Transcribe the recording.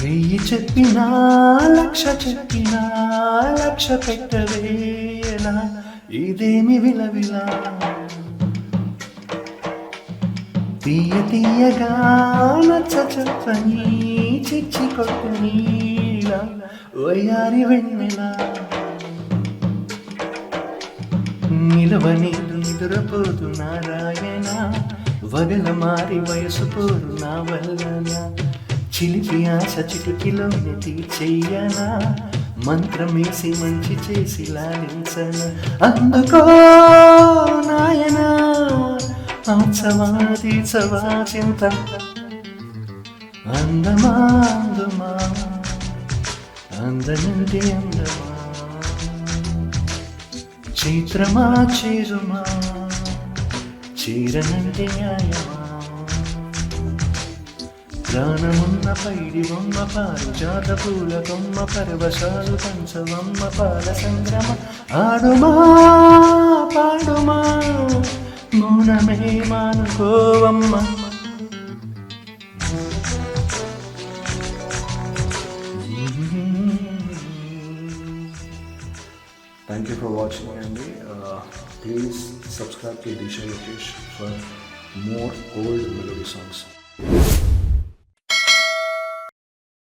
వెయ్యి చెప్పినా లక్ష చెప్పినా లక్ష పెట్టవేలా ఇదేమి విలవిలా? తీయ తీయగా నచ్చ చెప్పని చిచ్చి కొట్టనీలా వయ్యారి వెన్నెలా? నిలవని నిద్రపోదు నారాయణ. వగల మారి వయసు పోరు నా వల్లన చిలిపి ఆశ చిటికిలోని తీర్చెయ్యనా మంత్రమేసి మంచి చేసి లాలించన. అందుకో నాయన ఆచవా చింత. అందమా అందమా అందనంటే అందమా. చిత్రమా చేరుమా? చీరనంటే న్యాయమా? ప్రాణమున్న పైడి బొమ్మ పారు జాత పూల కొమ్మ పరవశాలు కంచవమ్మ పాల సంగ్రమ. ఆడుమా పాడుమా మౌనమే మానుకోవమ్మ. Thank you for watching and uh, please subscribe to Disha Lokesh for more old melody songs.